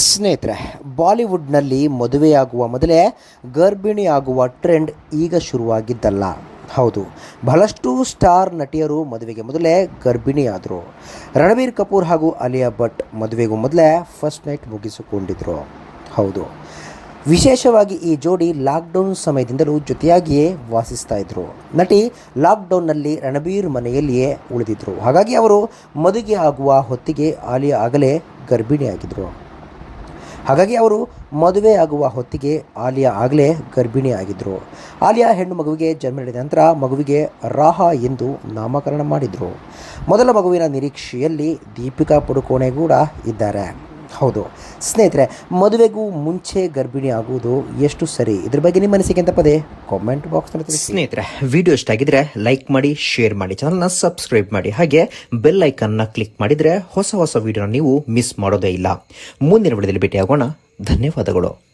ಸ್ನೇಹಿತರೆ, ಬಾಲಿವುಡ್ನಲ್ಲಿ ಮದುವೆಯಾಗುವ ಮೊದಲೇ ಗರ್ಭಿಣಿಯಾಗುವ ಟ್ರೆಂಡ್ ಈಗ ಶುರುವಾಗಿದ್ದಲ್ಲ. ಹೌದು, ಬಹಳಷ್ಟು ಸ್ಟಾರ್ ನಟಿಯರು ಮದುವೆಗೆ ಮೊದಲೇ ಗರ್ಭಿಣಿಯಾದರು. ರಣಬೀರ್ ಕಪೂರ್ ಹಾಗೂ ಅಲಿಯಾ ಭಟ್ ಮದುವೆಗೂ ಮೊದಲೇ ಫಸ್ಟ್ ನೈಟ್ ಮುಗಿಸಿಕೊಂಡಿದ್ರು. ಹೌದು, ವಿಶೇಷವಾಗಿ ಈ ಜೋಡಿ ಲಾಕ್ಡೌನ್ ಸಮಯದಿಂದಲೂ ಜೊತೆಯಾಗಿಯೇ ವಾಸಿಸ್ತಾ ಇದ್ದರು ನಟಿ ಲಾಕ್ಡೌನ್ನಲ್ಲಿ ರಣಬೀರ್ ಮನೆಯಲ್ಲಿಯೇ ಉಳಿದಿದ್ರು. ಹಾಗಾಗಿ ಅವರು ಮದುವೆ ಆಗುವ ಹೊತ್ತಿಗೆ ಆಲಿಯಾ ಆಗಲೇ ಗರ್ಭಿಣಿಯಾಗಿದ್ದರು ಹಾಗಾಗಿ ಅವರು ಮದುವೆ ಆಗುವ ಹೊತ್ತಿಗೆ ಆಲಿಯಾ ಆಗಲೇ ಗರ್ಭಿಣಿ ಆಗಿದ್ದರು ಆಲಿಯಾ ಹೆಣ್ಣು ಮಗುವಿಗೆ ಜನ್ಮ ನೀಡಿದ ನಂತರ ಮಗುವಿಗೆ ರಾಹ ಎಂದು ನಾಮಕರಣ ಮಾಡಿದರು. ಮೊದಲ ಮಗುವಿನ ನಿರೀಕ್ಷೆಯಲ್ಲಿ ದೀಪಿಕಾ ಪಡುಕೋಣೆ ಕೂಡ ಇದ್ದಾರೆ. ಹೌದು. ಸ್ನೇಹಿತರೆ, ಮದುವೆಗೂ ಮುಂಚೆ ಗರ್ಭಿಣಿ ಆಗುವುದು ಎಷ್ಟು ಸರಿ? ಇದ್ರ ಬಗ್ಗೆ ನಿಮ್ಮ ಮನಸ್ಸಿಗೆ ಅಂತ ಪದೇ? ಕಾಮೆಂಟ್ ಬಾಕ್ಸ್ ಸ್ನೇಹಿತರೆ ವಿಡಿಯೋ ಇಷ್ಟ ಆಗಿದ್ರೆ ಲೈಕ್ ಮಾಡಿ ಶೇರ್ ಮಾಡಿ ಚಾನಲ್ನ ಸಬ್ಸ್ಕ್ರೈಬ್ ಮಾಡಿ. ಹಾಗೆ ಬೆಲ್ ಐಕನ್ನ ಕ್ಲಿಕ್ ಮಾಡಿದ್ರೆ ಹೊಸ ಹೊಸ ವಿಡಿಯೋನ ನೀವು ಮಿಸ್ ಮಾಡೋದೇ ಇಲ್ಲ. ಮುಂದಿನ ವಿಡಿಯೋದಲ್ಲಿ ಭೇಟಿಯಾಗೋಣ. ಧನ್ಯವಾದಗಳು.